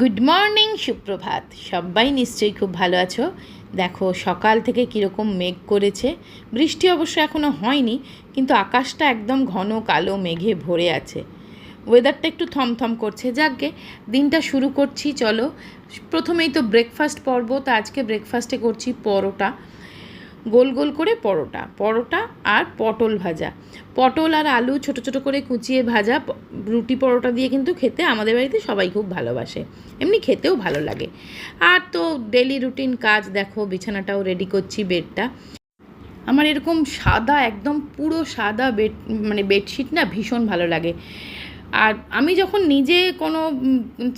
Good morning সুপ্রভাত। সবাই নিশ্চয়ই খুব ভালো আছো। দেখো, সকাল থেকে কীরকম মেঘ করেছে। বৃষ্টি অবশ্য এখনও হয়নি, কিন্তু আকাশটা একদম ঘন কালো মেঘে ভরে আছে। ওয়েদারটা একটু থমথম করছে। যাকে দিনটা শুরু করছি, চলো। প্রথমেই তো ব্রেকফাস্ট পর্ব, তো আজকে ব্রেকফাস্টে করছি পরোটা। গোল গোল করে পরোটা পরোটা আর পটল ভাজা। পটল আর আলু ছোট ছোট করে কুচিয়ে ভাজা রুটি পরোটা দিয়ে কিন্তু খেতে আমাদের বাড়িতে সবাই খুব ভালোবাসে। এমনি খেতেও ভালো লাগে। আর তো ডেলি রুটিন কাজ, দেখো বিছানাটাও রেডি করছি বেডটা আমার এরকম সাদা, একদম পুরো সাদা বেড মানে বেডশিট না ভীষণ ভালো লাগে। আর আমি যখন নিজে কোনো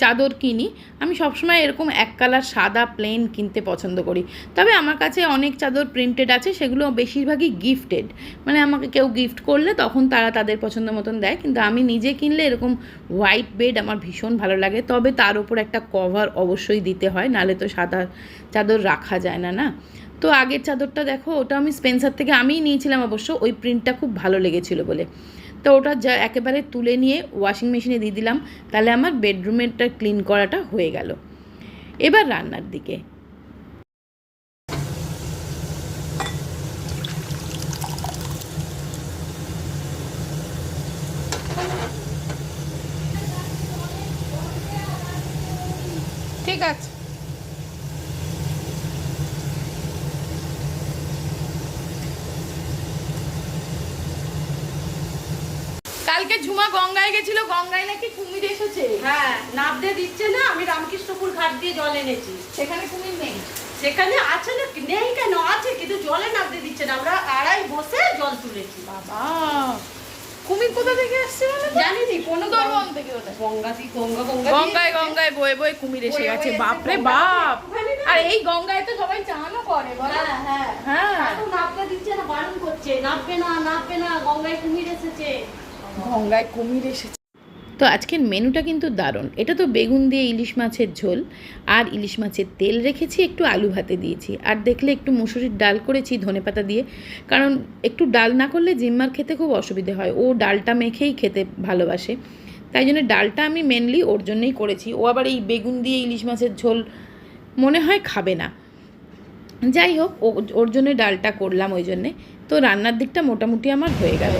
চাদর কিনি, আমি সবসময় এরকম এক কালার সাদা প্লেন কিনতে পছন্দ করি। তবে আমার কাছে অনেক চাদর প্রিন্টেড আছে, সেগুলো বেশিরভাগই গিফটেড মানে আমাকে কেউ গিফট করলে তখন তারা তাদের পছন্দ মতন দেয়, কিন্তু আমি নিজে কিনলে এরকম হোয়াইট বেড আমার ভীষণ ভালো লাগে। তবে তার উপর একটা কভার অবশ্যই দিতে হয়, নালে তো সাদা চাদর রাখা যায় না না? তো আগের চাদরটা দেখো, ওটা আমি স্পেন্সার থেকে আমিই নিয়েছিলাম অবশ্য, ওই প্রিন্টটা খুব ভালো লেগেছিল বলে। তো ওটা যা একেবারে তুলে নিয়ে ওয়াশিং মেশিনে দিয়ে দিলাম, তাহলে আমার বেডরুমেরটা ক্লিন করাটা হয়ে গেল। এবার রান্নার দিকে। ঠিক আছে। কালকে ঝুমা গঙ্গায় গেছিল গঙ্গায় নাকি কুমির এসেছে? হ্যাঁ। নাপ দিয়ে দিচ্ছে না আমি রামকৃষ্ণপুর ঘাট দিয়ে জল এনেছি। সেখানে কুমির নেই। সেখানে আছে না? নেই কেন? আছে কিন্তু জলে নাপ দিয়ে দিচ্ছে না। আমরা আড়াই বসে জল তুলেছি। বাবা কুমির কোথা থেকে আসছে কোনো থেকে। গঙ্গা গঙ্গা গঙ্গা গঙ্গায় গঙ্গায় বয়ে বয়ে কুমির এসে গেছে। বয়ে বাপ! আর এই গঙ্গায় তো সবাই চানও করে হ্যাঁ হ্যাঁ। হ্যাঁ। দিচ্ছে না বারণ করছে। নাপবে না নাপবে না গঙ্গায় কুমির এসেছে। গঙ্গায় কুমির এসেছে। তো আজকের মেনুটা কিন্তু দারুণ। এটা তো বেগুন দিয়ে ইলিশ মাছের ঝোল। আর ইলিশ মাছের তেল রেখেছি একটু আলু ভাতে দিয়েছি। আর দেখলে একটু মুসুরির ডাল করেছি ধনেপাতা দিয়ে। কারণ একটু ডাল না করলে জিম্মার খেতে খুব অসুবিধে হয়। ও ডালটা মেখেই খেতে ভালোবাসে। তাই জন্য ডালটা আমি মেনলি ওর জন্যই করেছি। ও আবার এই বেগুন দিয়ে ইলিশ মাছের ঝোল মনে হয় খাবে না। যাই হোক ও- ওর জন্য ডালটা করলাম ওই জন্যে। তো রান্নার দিকটা মোটামুটি আমার হয়ে গেল।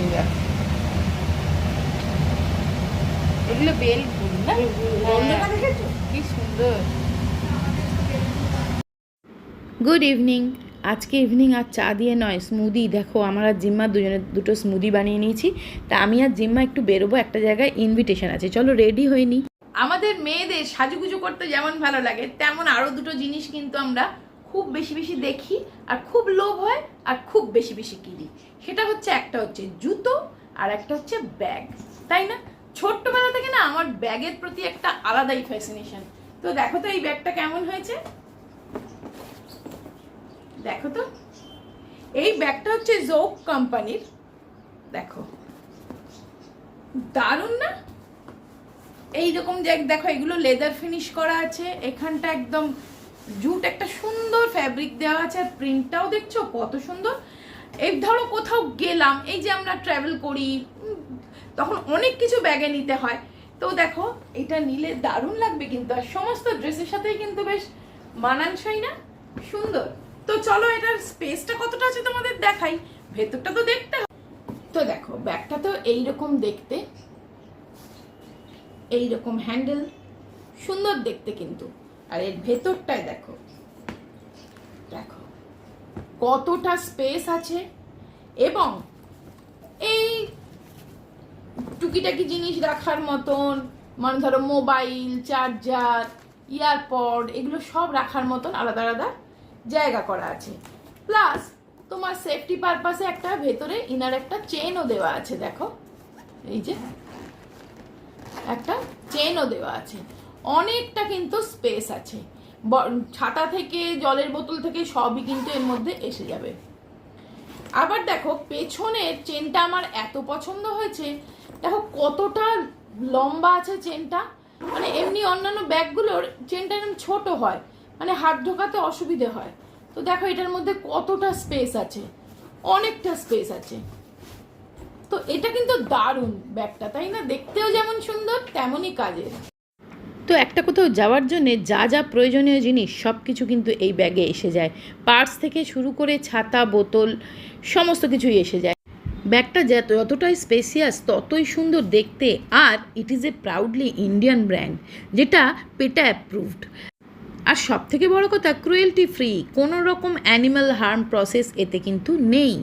এগুলো বেল ফুল না? কি সুন্দর। গুড ইভিনিং আজকে ইভিনিং আর চা দিয়ে নয় স্মুদি দেখো আমার আর জিম্মা দুজনে দুটো স্মুদি বানিয়ে নিয়েছি। তা আমি আর জিম্মা একটু বেরোবো একটা জায়গায় ইনভিটেশন আছে। চলো রেডি হয়নি আমাদের মেয়েদের সাজুগুজু করতে যেমন ভালো লাগে তেমন আরও দুটো জিনিস কিন্তু আমরা খুব বেশি বেশি দেখি আর খুব লোভ হয় আর খুব বেশি বেশি কিনি। সেটা হচ্ছে একটা হচ্ছে জুতো আর একটা হচ্ছে ব্যাগ তাই না? ছোট্টবেলা থেকে না আমার ব্যাগের প্রতি একটা আলাদাই ফ্যাসিনেশন তো দেখো তো এই ব্যাগটা কেমন হয়েছে? দেখো তো। এই ব্যাগটা হচ্ছে জোক কোম্পানির। দেখো। দারুণ না? এইরকম যে দেখো, এগুলো লেদার ফিনিশ করা আছে। এখানটা একদম জুট একটা সুন্দর ফ্যাব্রিক দেওয়া আছে। আর প্রিন্টটাও দেখছ, কত সুন্দর। এই ধরো কোথাও গেলাম, এই যে আমরা ট্রাভেল করি তখন অনেক কিছু ব্যাগে নিতে হয়। তো দেখো, এটা নিলে দারুণ লাগবে কিন্তু, আর সমস্ত ড্রেসের সাথেই কিন্তু বেশ মানানসই না? সুন্দর। তো চলো এটার স্পেসটা কতটা আছে তোমাদের দেখাই, ভেতরটা তো দেখতে তো দেখো, ব্যাগটা তো এইরকম দেখতে, এইরকম হ্যান্ডেল সুন্দর দেখতে কিন্তু। আর এর ভেতরটায় দেখো দেখো, কতটা স্পেস আছে। এবং এই টুকিটাকি জিনিস রাখার মতন মানে ধরো মোবাইল, চার্জার, ইয়ারপড, এগুলো সব রাখার মতন আলাদা আলাদা জায়গা করা আছে। প্লাস তোমার সেফটি পারপাসে একটা ভেতরে ইনার একটা চেনও দেওয়া আছে, দেখো। এই যে, একটা চেনও দেওয়া আছে। অনেকটা কিন্তু স্পেস আছে। ছাতা থেকে, জলের বোতল থেকে সবই কিন্তু এর মধ্যে এসে যাবে। আবার দেখো, পেছনের চেনটা আমার এত পছন্দ হয়েছে দেখো কতটা লম্বা আছে চেনটা। মানে এমনি অন্যান্য ব্যাগগুলোর চেনটা এরকম ছোট হয় মানে হাত ঢোকাতে অসুবিধে হয়। তো দেখো এটার মধ্যে কতটা স্পেস আছে, অনেকটা স্পেস আছে। তো এটা কিন্তু দারুণ ব্যাগটা, তাই না? দেখতেও যেমন সুন্দর, তেমনই কাজের। তো একটা কোথাও যাওয়ার জন্য যা যা প্রয়োজনীয় জিনিস সব কিছু কিন্তু এই ব্যাগে এসে যায়। পার্স থেকে শুরু করে ছাতা, বোতল, সমস্ত কিছুই এসে যায়। ব্যাগটা যত যতটাই স্পেসিয়াস ততই সুন্দর দেখতে, আর it is a proudly Indian brand যেটা পেটা অ্যাপ্রুভড আর সব থেকে বড় কথা ক্রুয়েলটি ফ্রি কোনো রকম অ্যানিমাল হার্ম প্রসেস এতে কিন্তু নেই।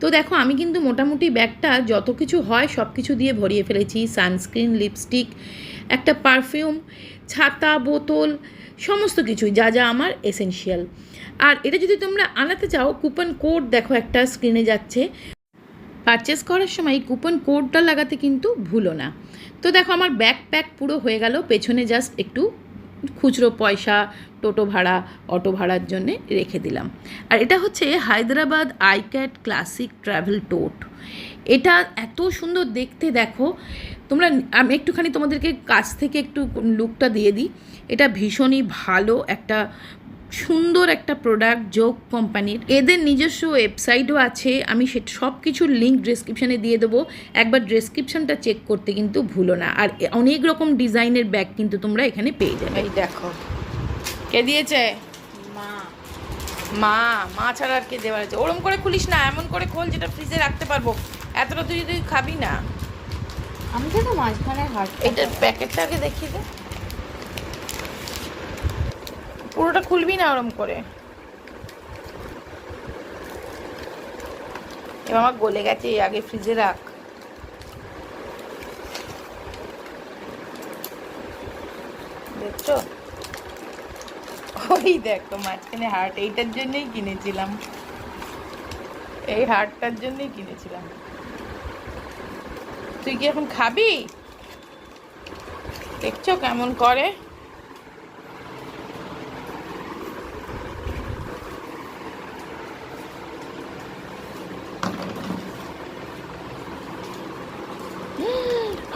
তো দেখো, আমি কিন্তু মোটামুটি ব্যাগটা যত কিছু হয় সব কিছু দিয়ে ভরিয়ে ফেলেছি সানস্ক্রিন লিপস্টিক একটা পারফিউম ছাতা, বোতল, সমস্ত কিছুই, যা যা আমার এসেনশিয়াল আর এটা যদি তোমরা আনাতে চাও কুপন কোড দেখো একটা স্ক্রিনে যাচ্ছে। পারচেস করার সময় কুপন কোডটা লাগাতে কিন্তু ভুলো না। তো দেখো আমার ব্যাগ প্যাক পুরো হয়ে গেল, পেছনে জাস্ট একটু খুচরো পয়সা, টোটো ভাড়া, অটো ভাড়ার জন্যে রেখে দিলাম। আর এটা হচ্ছে হায়দ্রাবাদ আইক্যাট ক্লাসিক ট্রাভেল টোট এটা এত সুন্দর দেখতে দেখো। তোমরা, আমি একটুখানি তোমাদেরকে কাছ থেকে একটু লুকটা দিয়ে দিই। এটা ভীষণই ভালো একটা সুন্দর একটা প্রোডাক্ট যোগ কোম্পানির এদের নিজস্ব ওয়েবসাইটও আছে আমি সে সব কিছুর লিঙ্ক ডিসক্রিপশানে দিয়ে দেবো। একবার ডিসক্রিপশানটা চেক করতে কিন্তু ভুলো না। আর অনেক রকম ডিজাইনের ব্যাগ কিন্তু তোমরা এখানে পেয়ে যাবে। এই দেখো। কে দিয়েছে? মা। মা মা ছাড়া আর কে দেওয়ার আছে ওরম করে খুলিস না এমন করে খোল যেটা ফ্রিজে রাখতে পারব। এতটা তুই তুই খাবি না। আমি তো মাঝখানে হাট এটার প্যাকেটটা আগে দেখিয়ে দে। পুরোটা খুলবি না ওরম করে? এবার আমার গলে গেছে আগে ফ্রিজে রাখ। দেখছ? ওই দেখো, মাঝখানে হার্ট এইটার জন্যই কিনেছিলাম। এই হার্টটার জন্যই কিনেছিলাম। তুই কি এখন খাবি? দেখছ কেমন করে?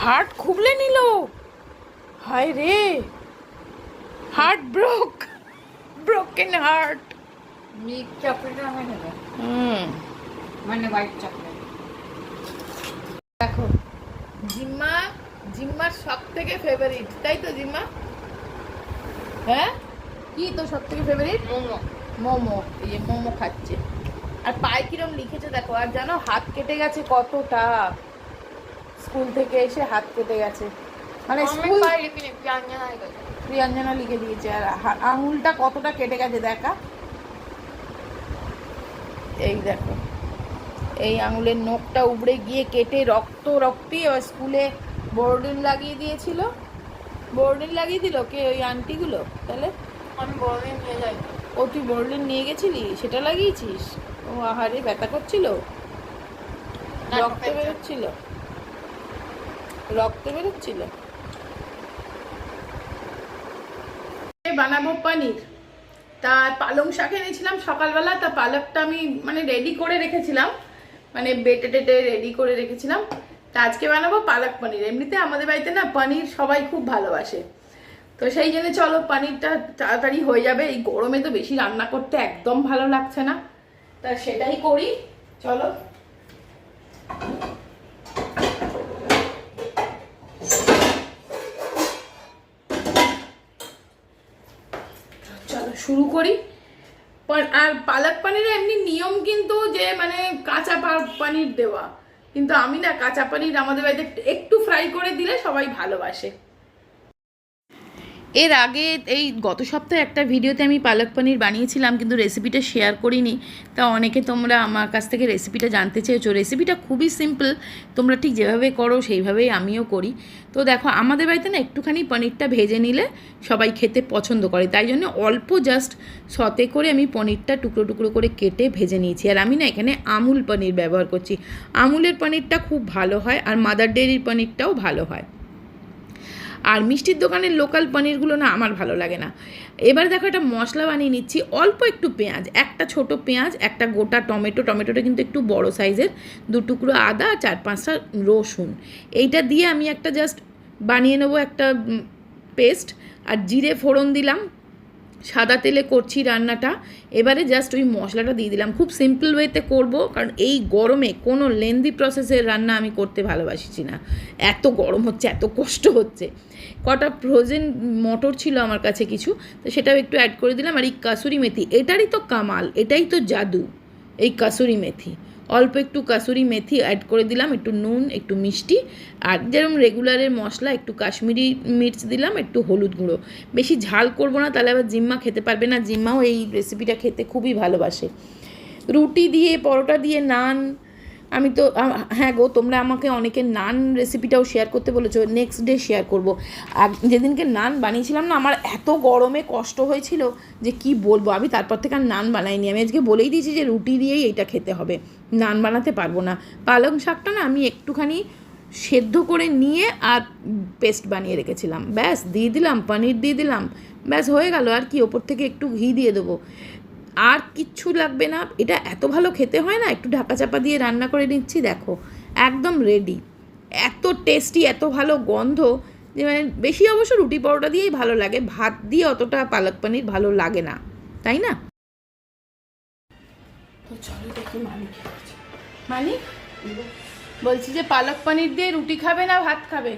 হার্ট খুবলে নিল। হায় রে। Heart broke. Broken heart. Milk chocolate আমার হুম। মানে হোয়াইট চকলেট। দেখো জিম্মা জিম্মার সব থেকে ফেভারিট তাই তো জিম্মা? হ্যাঁ? কি তো সব থেকে ফেভারিট মোমো। মোমো। এই যে মোমো খাচ্ছে। আর পায়ে কিরম লিখেছে দেখো আর জানো হাত কেটে গেছে কতটা? স্কুল থেকে এসে হাত কেটে গেছে। মানে স্কুল প্রিয়াঞ্জনা লিখে দিয়েছে আর আঙুলটা কতটা কেটে গেছে দেখা। এই দেখো এই আঙুলের নখটা উবড়ে গিয়ে কেটে রক্ত রক্তই আবার স্কুলে বোর্ডিন লাগিয়ে দিয়েছিল। বোর্ডিন লাগিয়ে দিল কে ওই আন্টিগুলো? তাহলে? আমি বড় নিয়ে যাই। ও তুই বোর্ডিন নিয়ে গেছিলি? সেটা লাগিয়েছিস? ও আহারে ব্যথা করছিল? রক্ত বেরোচ্ছিল? রক্ত বেরোচ্ছিল। বানাবো পনির। তা পালং শাক এনেছিলাম সকালবেলা, তা পালকটা আমি মানে রেডি করে রেখেছিলাম। মানে বেটে টেটে রেডি করে রেখেছিলাম। তা আজকে বানাবো পালক পনির। এমনিতে আমাদের বাড়িতে না পনির সবাই খুব ভালোবাসে। তো সেই জন্য চলো পনিরটা তাড়াতাড়ি হয়ে যাবে। এই গরমে তো বেশি রান্না করতে একদম ভালো লাগছে না। তা সেটাই করি। চলো চলো শুরু করি। আর পালক পানির এমনি নিয়ম কিন্তু যে মানে কাঁচা পানির দেওয়া। কিন্তু আমি না কাঁচা পানির আমাদের বাড়িতে একটু ফ্রাই করে দিলে সবাই ভালোবাসে। এর আগে এই গত সপ্তাহে একটা ভিডিওতে আমি পালক পনির বানিয়েছিলাম, কিন্তু রেসিপিটা শেয়ার করিনি। তা অনেকে তোমরা আমার কাছ থেকে রেসিপিটা জানতে চেয়েছো। রেসিপিটা খুবই সিম্পল তোমরা ঠিক যেভাবে করো, সেইভাবেই আমিও করি। তো দেখো, আমাদের বাড়িতে না একটুখানি পনিরটা ভেজে নিলে সবাই খেতে পছন্দ করে। তাই জন্য অল্প জাস্ট সতে করে আমি পনিরটা টুকরো টুকরো করে কেটে ভেজে নিয়েছি। আর আমি না এখানে আমুল পনির ব্যবহার করছি। আমুলের পনিরটা খুব ভালো হয়, আর মাদার ডেয়ারির পনিরটাও ভালো হয়। আর মিষ্টির দোকানের লোকাল পনিরগুলো না আমার ভালো লাগে না। এবার দেখো একটা মশলা বানিয়ে নিচ্ছি, অল্প একটু পেঁয়াজ, একটা ছোট পেঁয়াজ, একটা গোটা টমেটো, টমেটোটা কিন্তু একটু বড় সাইজের, দু টুকরো আদা, চার পাঁচটা রসুন। এইটা দিয়ে আমি একটা জাস্ট বানিয়ে নেব একটা পেস্ট আর জিরে ফোড়ন দিলাম সাদা তেলে করছি রান্নাটা, এবারে জাস্ট ওই মশলাটা দিয়ে দিলাম। খুব সিম্পল ওয়েতে করব, কারণ এই গরমে কোনো লেন্দি প্রসেসের রান্না আমি করতে ভালোবাসিছি না। এত গরম হচ্ছে, এত কষ্ট হচ্ছে। কটা ফ্রোজেন মটর ছিল আমার কাছে কিছু, তো সেটাও একটু অ্যাড করে দিলাম। আর এই কাসুরি মেথি, এটারই তো কামাল, এটাই তো জাদু, এই কাসুরি মেথি। অল্প একটু কাসুরি মেথি অ্যাড করে দিলাম, একটু নুন, একটু মিষ্টি, আর যেরকম রেগুলারের মশলা, একটু কাশ্মীরি মির্চ দিলাম, একটু হলুদ গুঁড়ো। বেশি ঝাল করব না, তাহলে আবার জিম্মা খেতে পারবে না, জিম্মাও এই রেসিপিটা খেতে খুবই ভালোবাসে। রুটি দিয়ে, পরোটা দিয়ে, নান আমি তো হ্যাঁ গো, তোমরা আমাকে অনেকে নান রেসিপিটাও শেয়ার করতে বলেছ নেক্সট ডে শেয়ার করব। যেদিনকে নান বানিয়েছিলাম না, আমার এত গরমে কষ্ট হয়েছিল যে কি বলব, আমি তারপর থেকে আর নান বানাইনি। আমি আজকে বলেই দিয়েছি যে রুটি দিয়েই এইটা খেতে হবে। নান বানাতে পারব না। পালং শাকটা না আমি একটুখানি সেদ্ধ করে নিয়ে আর পেস্ট বানিয়ে রেখেছিলাম। ব্যাস, দিয়ে দিলাম, পনির দিয়ে দিলাম। ব্যাস, হয়ে গেল, আর কি, ওপর থেকে একটু ঘি দিয়ে দেবো। আর কিচ্ছু লাগবে না। এটা এত ভালো খেতে হয় না? একটু ঢাকা চাপা দিয়ে রান্না করে নিচ্ছি দেখো। একদম রেডি এত টেস্টি এত ভালো গন্ধ। যে মানে বেশি অবশ্য রুটি পরোটা দিয়েই ভালো লাগে। ভাত দিয়ে অতটা পালক পনির ভালো লাগে না। তাই না? তো চলো দেখি মালিক মালিক? বলছি যে পালক পনির দিয়ে রুটি খাবে না ভাত খাবে?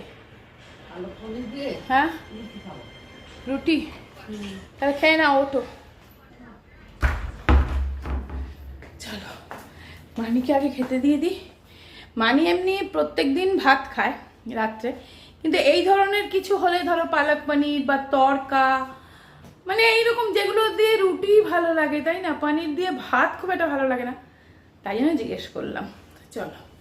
হ্যাঁ? রুটি তাহলে খেয়ে না ওঠো। মানিকে আগে খেতে দিয়ে দিই। মানি এমনি প্রত্যেক দিন ভাত খায় রাত্রে। কিন্তু এই ধরনের কিছু হলে ধরো পালক পনির বা তরকা মানে এইরকম যেগুলো দিয়ে রুটি ভালো লাগে, তাই না? পনির দিয়ে ভাত খুব একটা ভালো লাগে না। তাই জন্য জিজ্ঞেস করলাম। চলো।